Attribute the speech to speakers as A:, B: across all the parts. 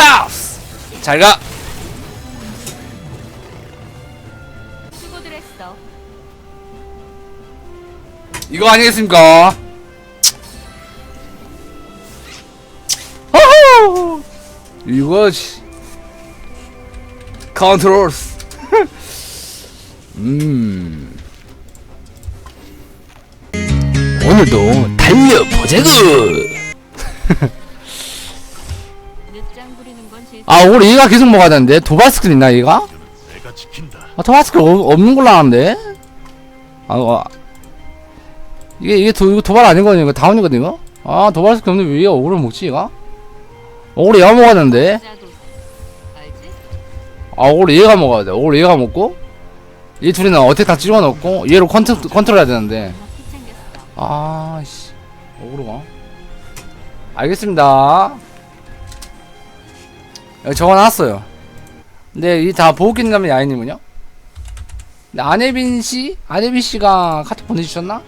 A: 차스 잘가.
B: 수고들 했어.
A: 이거 아니겠습니까? 호호! 이거지 컨트롤스 음. 오늘도 달려보자구. 아 우리 얘가 계속 먹어야 되는데 도바스크 있나 얘가?
C: 내가 지킨다.
A: 아 도바스크 어, 없는 걸로 아는데? 아 어, 이게 이게 도, 이거 도발 아니거든요 이거 다운이거든 이거? 아 도바스크 없는데 왜 오를 먹지 얘가? 오늘 얘가 먹어야 되는데? 아 오늘 얘가 먹어야 돼 오늘 얘가 먹고 이 둘이는 어택 다 찍어 넣고 얘로 컨트, 컨트롤 해야 되는데. 아씨 오르가 알겠습니다 여기 적어놨어요 근데 이 다 보고 다음에 야인님은요? 근데 안혜빈 씨? 안혜빈 씨가 카톡 보내주셨나?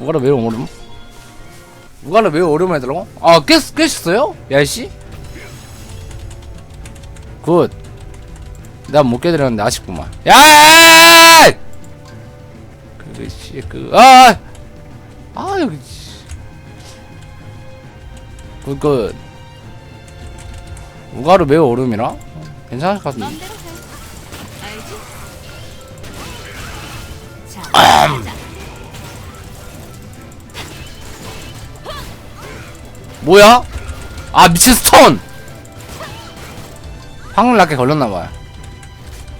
A: 우가를 왜 오름? 우가를 왜 오름 해더라고? 아 깼, 깼었어요? 야이 씨? 굿 내가 못 깨드렸는데 아쉽구만 야! 그씨 그 아! 아 여기 씨. 굿굿 우가루 매우 오름이라 괜찮을 것 같은데
B: 맘대로 해. 알지? 자,
A: 아.
B: 자,
A: 뭐야? 아 미친 스톤! 확률 낮게 걸렸나봐요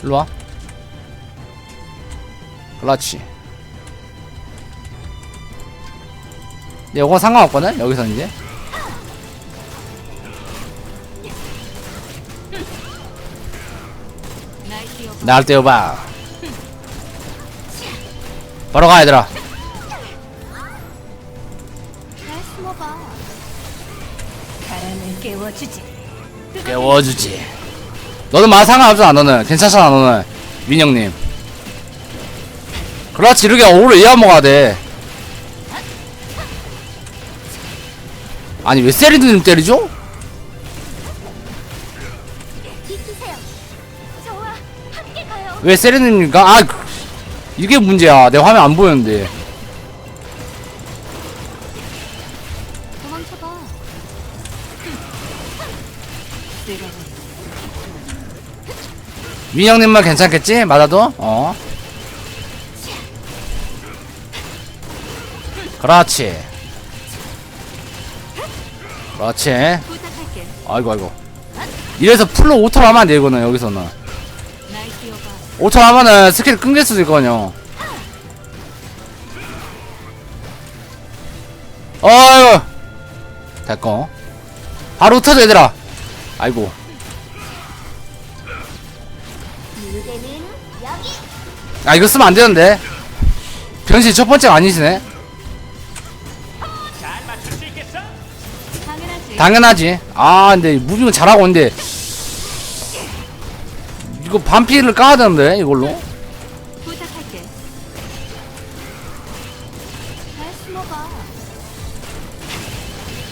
A: 일로와 그렇지 근데 요거 상관없거든? 여기서 이제
B: 날
A: 떼어봐 바로 가 얘들아
B: 잘 숨어봐. 바람을 깨워주지.
A: 깨워주지 너는 마 상관없잖아 너는 괜찮잖아 너는 민영님 그렇지 이렇게 오를 이어 먹어야 돼 아니 왜 세리드님 때리죠? 왜 세리드님입니까? 아 그, 이게 문제야 내 화면 안
B: 도망쳐봐. 쓸어버려.
A: 민영님만 괜찮겠지? 맞아도? 어 그렇지 그렇지
B: 부탁할게.
A: 아이고 아이고 이래서 풀로 오토로 하면 안 돼 이거는 여기서는
B: 날 뛰어봐.
A: 오토로 하면은 스킬 끊길 수도 있거든요. 어이구 됐고. 바로 터져 얘들아. 아이고. 아 이거 쓰면 안 되는데. 변신 첫 번째가 아니시네.
B: 당연하지.
A: 아 근데 무빙은 잘하고 있는데 이거 반피를 까야 되는데 이걸로?
B: 부탁할게. 잘 숨어봐.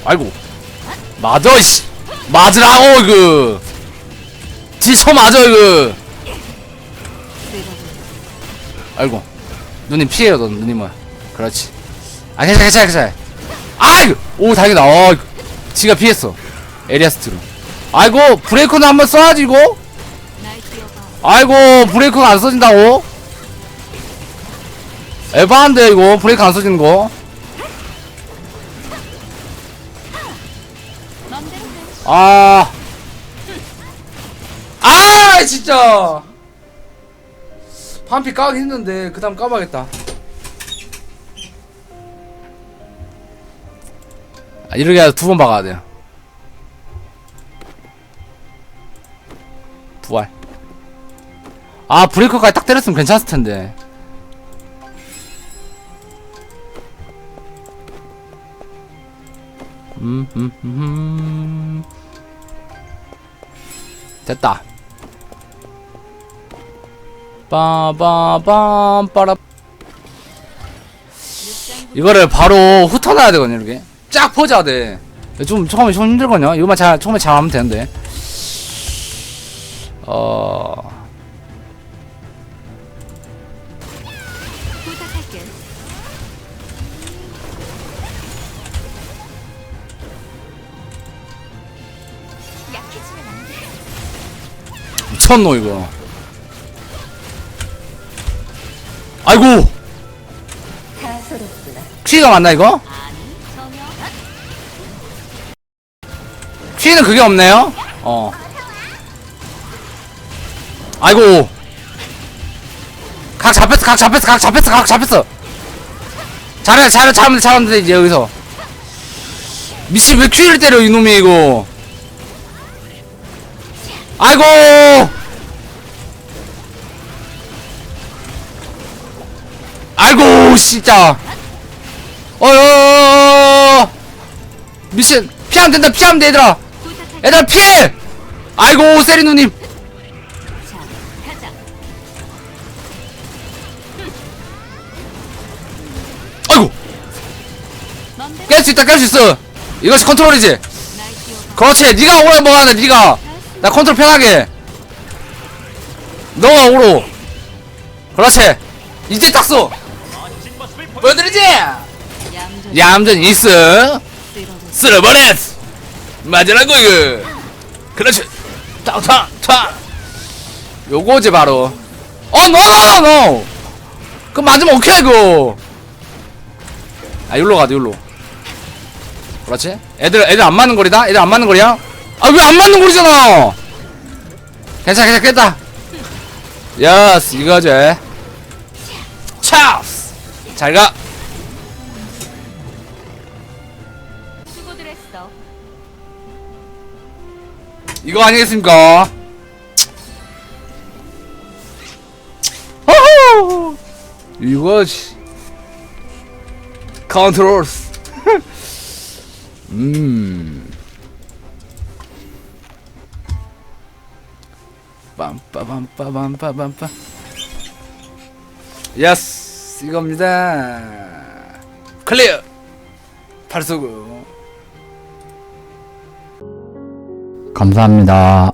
A: 아이고. 맞아 씨. 맞으라고 이거. 지쳐 맞아 이거. 아이고. 누님 피해요 너 누님은. 그렇지. 아 괜찮아 괜찮아 괜찮아. 아이고. 오 다행이다. 어 지가 피했어. 에리아스트로. 아이고 브레이크는 한번 써야지 이거. 아이고 브레이크가 안 써진다고 에바한데 이거 브레이크 안 써지는 거. 아. 아, 진짜. 반피 까기 힘든데, 그 다음 까봐야겠다. 아, 이렇게 해서 두 번 박아야 돼요. 부활. 아, 브레이커까지 딱 때렸으면 괜찮을 텐데. 음, 음, 음, 음. 됐다. 빠바밤 빠라. 이거를 바로 훑어놔야 되거든요, 이렇게. 쫙 퍼져야 돼. 좀 처음에 좀 힘들거든요. 이거만 잘 처음에 잘하면 되는데. 어 미쳤노 이거. 아이고. 퀴가 맞나 이거? 퀴는 그게 없네요? 어. 아이고! 각 잡혔어 각 잡혔어 각 잡혔어 각 잡혔어! 잘해 잘해 잘하면 돼 잘하면 돼 이제 여기서. 미친 왜 퀴를 때려 이놈이 이거 아이고! 아이고 진짜. 어여 미친 피하면 된다 피하면 돼 얘들아. 얘들아 피해! 아이고 세리누님. 아이고! 깰 수 있다 깰 수 있어. 이것이 컨트롤이지. 그렇지 네가 오래 뭐하는 네가 나 컨트롤 편하게. 너가 오로. 그렇지. 이제 딱 써. 보여드리지?
B: 얌전.
A: 얌전 있어 쓸어버려 맞으라고 이거. 그렇지. 탁탁탁 요거지 바로. 어 노노노 노 그 맞으면 오케이 그거. 아 여기로 가자 여기로. 그렇지? 애들 애들 안 맞는 거리다? 애들 안 맞는 거리야 아 왜 안 맞는 거리잖아 괜찮아 괜찮아 깼다 야스 이거지 차스 잘가. 이거 아니겠습니까? 호호! 이거지. 컨트롤스. 음. 빰빠밤빠밤빠밤빠. 예스, 이겁니다. 클리어. 팔쏘고. 감사합니다.